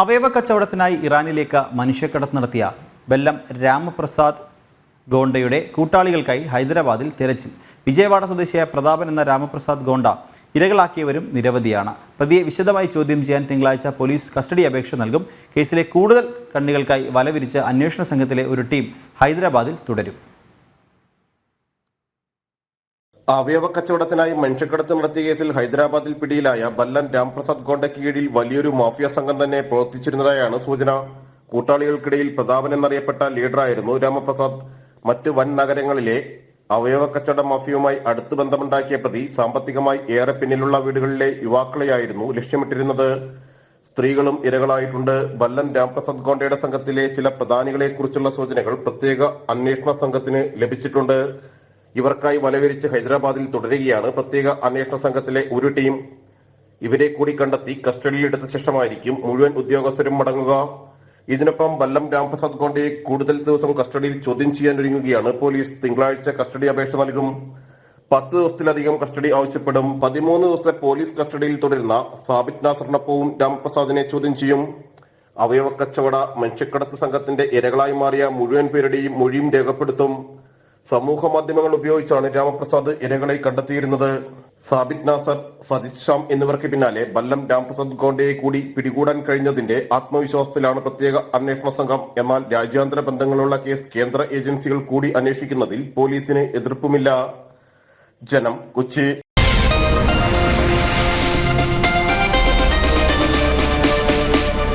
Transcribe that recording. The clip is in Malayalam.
അവയവ കച്ചവടത്തിനായി ഇറാനിലേക്ക് മനുഷ്യക്കടത്ത് നടത്തിയ ബെല്ലം രാമപ്രസാദ് ഗോണ്ടയുടെ കൂട്ടാളികൾക്കായി ഹൈദരാബാദിൽ തിരച്ചിൽ. വിജയവാഡ സ്വദേശിയായ പ്രതാപൻ എന്ന രാമപ്രസാദ് ഗോണ്ട ഇരകളാക്കിയവരും നിരവധിയാണ്. പ്രതിയെ വിശദമായി ചോദ്യം ചെയ്യാൻ തിങ്കളാഴ്ച പോലീസ് കസ്റ്റഡി അപേക്ഷ നൽകും. കേസിലെ കൂടുതൽ കണ്ണികൾക്കായി വലവിരിച്ച് അന്വേഷണ സംഘത്തിലെ ഒരു ടീം ഹൈദരാബാദിൽ തുടരും. അവയവ കച്ചവടത്തിനായി മനുഷ്യക്കടത്ത് നടത്തിയ കേസിൽ ഹൈദരാബാദിൽ പിടിയിലായ ബല്ലൻ രാംപ്രസാദ് ഗോണ്ടയ്ക്ക് കീഴിൽ വലിയൊരു മാഫിയ സംഘം തന്നെ പ്രവർത്തിച്ചിരുന്നതായാണ് സൂചന. കൂട്ടാളികൾക്കിടയിൽ പ്രതാപൻ എന്നറിയപ്പെട്ട ലീഡറായിരുന്നു രാമപ്രസാദ്. മറ്റ് വൻ നഗരങ്ങളിലെ അവയവ കച്ചവട മാഫിയയുമായി അടുത്ത് ബന്ധമുണ്ടാക്കിയ പ്രതി സാമ്പത്തികമായി ഏറെ പിന്നിലുള്ള വീടുകളിലെ യുവാക്കളെയായിരുന്നു ലക്ഷ്യമിട്ടിരുന്നത്. സ്ത്രീകളും ഇരകളായിട്ടുണ്ട്. ബല്ലൻ രാംപ്രസാദ് ഗോണ്ടയുടെ സംഘത്തിലെ ചില പ്രധാനികളെ കുറിച്ചുള്ള സൂചനകൾ പ്രത്യേക അന്വേഷണ സംഘത്തിന് ലഭിച്ചിട്ടുണ്ട്. ഇവർക്കായി വലവിരിച്ച് ഹൈദരാബാദിൽ തുടരുകയാണ്. പ്രത്യേക അന്വേഷണ സംഘത്തിലെ ഒരു ടീം ഇവരെ കൂടി കണ്ടെത്തി കസ്റ്റഡിയിലെടുത്ത ശേഷമായിരിക്കും മുഴുവൻ ഉദ്യോഗസ്ഥരും മടങ്ങുക. ഇതിനൊപ്പം വല്ലം രാംപ്രസാദ് ഗോണ്ടയെ കൂടുതൽ ദിവസം കസ്റ്റഡിയിൽ ചോദ്യം ചെയ്യാൻ ഒരുങ്ങുകയാണ്. പോലീസ് തിങ്കളാഴ്ച കസ്റ്റഡി അപേക്ഷ നൽകും. പത്ത് ദിവസത്തിലധികം കസ്റ്റഡി ആവശ്യപ്പെടും. പതിമൂന്ന് ദിവസത്തെ പോലീസ് കസ്റ്റഡിയിൽ തുടരുന്ന സാബിത് നാസറിനൊപ്പവും രാംപ്രസാദിനെ ചോദ്യം ചെയ്യും. അവയവ കച്ചവട മനുഷ്യക്കടത്ത് സംഘത്തിന്റെ ഇരകളായി മാറിയ മുഴുവൻ പേരുടെയും മൊഴിയും രേഖപ്പെടുത്തും. സമൂഹ മാധ്യമങ്ങൾ ഉപയോഗിച്ചാണ് രാമപ്രസാദ് ഇരകളെ കണ്ടെത്തിയിരുന്നത്. സാബിത് നാസർ സജിത് ഷാം എന്നിവർക്ക് പിന്നാലെ ബല്ലം രാംപ്രസാദ് ഗോണ്ടയെ കൂടി പിടികൂടാൻ കഴിഞ്ഞതിന്റെ ആത്മവിശ്വാസത്തിലാണ് പ്രത്യേക അന്വേഷണ സംഘം. എന്നാൽ രാജ്യാന്തര ബന്ധങ്ങളുള്ള കേസ് കേന്ദ്ര ഏജൻസികൾ കൂടി അന്വേഷിക്കുന്നതിൽ പോലീസിന് എതിർപ്പുമില്ല. ജനം കൊച്ചി